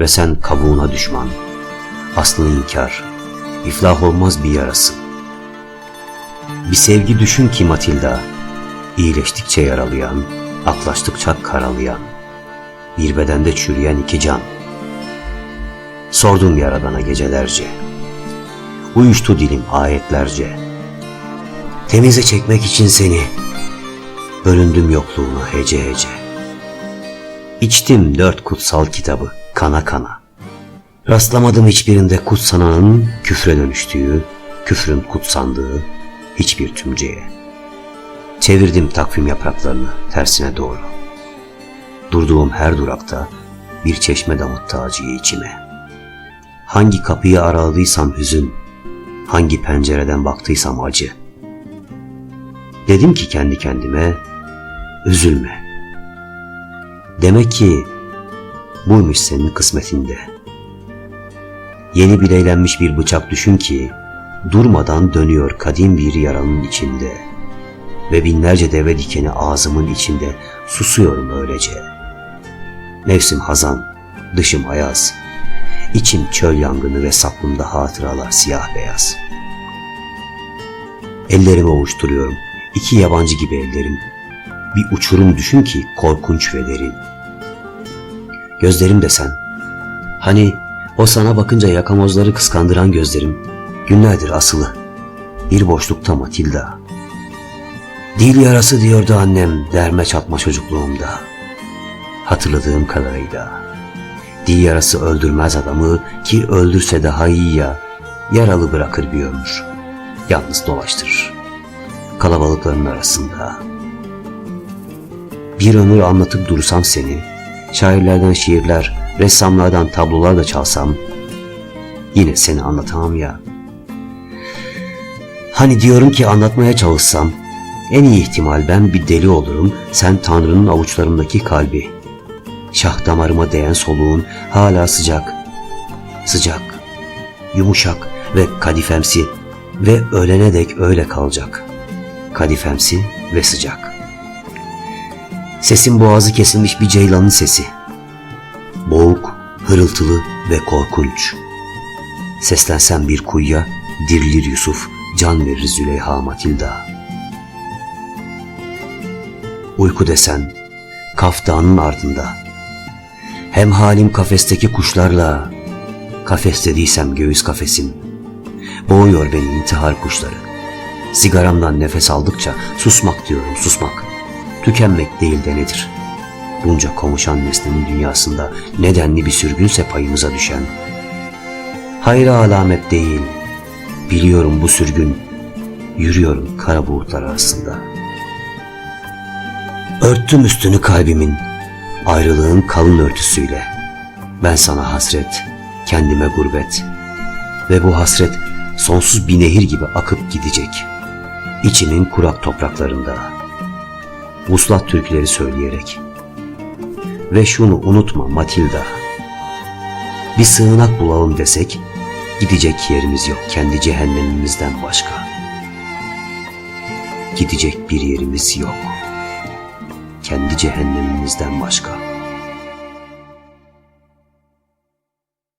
ve sen kabuğuna düşman. Aslını inkar, iflah olmaz bir yarası. Bir sevgi düşün ki Matilda, iyileştikçe yaralayan, aklaştıkça karalayan, bir bedende çürüyen iki can. Sordum yaradana gecelerce, uyuştu dilim ayetlerce. Temize çekmek için seni, bölündüm yokluğuna hece hece. İçtim dört kutsal kitabı kana kana. Rastlamadım hiçbirinde kutsananın küfre dönüştüğü, küfrün kutsandığı hiçbir tümceye. Çevirdim takvim yapraklarını tersine doğru. Durduğum her durakta bir çeşme damıttı acıyı içime. Hangi kapıyı araladıysam hüzün, hangi pencereden baktıysam acı. Dedim ki kendi kendime, üzülme. Demek ki buymuş senin kısmetinde. Yeni bileylenmiş bir bıçak düşün ki, durmadan dönüyor kadim bir yaranın içinde. Ve binlerce deve dikeni ağzımın içinde susuyorum öylece. Nefsim hazan, dışım ayaz, içim çöl yangını ve saplımda hatıralar siyah beyaz. Ellerimi ovuşturuyorum, iki yabancı gibi ellerim. Bir uçurum düşün ki korkunç ve derin. Gözlerim de sen. Hani o sana bakınca yakamozları kıskandıran gözlerim. Günlerdir asılı. Bir boşlukta Matilda. Dil yarası diyordu annem derme çatma çocukluğumda. Hatırladığım kadarıyla. Dil yarası öldürmez adamı ki öldürse daha iyi ya. Yaralı bırakır bir ömür. Yalnız dolaştırır. Kalabalıkların arasında. Bir ömür anlatıp dursam seni, şairlerden şiirler, ressamlardan tablolar da çalsam, yine seni anlatamam ya. Hani diyorum ki anlatmaya çalışsam, en iyi ihtimal ben bir deli olurum, sen Tanrı'nın avuçlarımdaki kalbi. Şah damarıma değen soluğun hala sıcak, sıcak, yumuşak ve kadifemsi ve ölene dek öyle kalacak. Kadifemsi ve sıcak. Sesin boğazı kesilmiş bir ceylanın sesi. Boğuk, hırıltılı ve korkunç. Seslensen bir kuyuya dirilir Yusuf, can verir Züleyha Matilda. Uyku desen, Kaf Dağı'nın ardında. Hem halim kafesteki kuşlarla, kafes dediysem göğüs kafesim. Boğuyor beni intihar kuşları. Sigaramdan nefes aldıkça susmak diyorum susmak. Tükenmek değil de nedir? Bunca komuşan nesnenin dünyasında nedenli bir sürgünse payımıza düşen. Hayra alamet değil. Biliyorum bu sürgün. Yürüyorum kara bulutlar arasında. Örttüm üstünü kalbimin. Ayrılığın kalın örtüsüyle. Ben sana hasret, kendime gurbet. Ve bu hasret sonsuz bir nehir gibi akıp gidecek. İçimin kurak topraklarında. Vuslat türküleri söyleyerek. Ve şunu unutma Matilda. Bir sığınak bulalım desek, gidecek yerimiz yok kendi cehennemimizden başka. Gidecek bir yerimiz yok. Kendi cehennemimizden başka.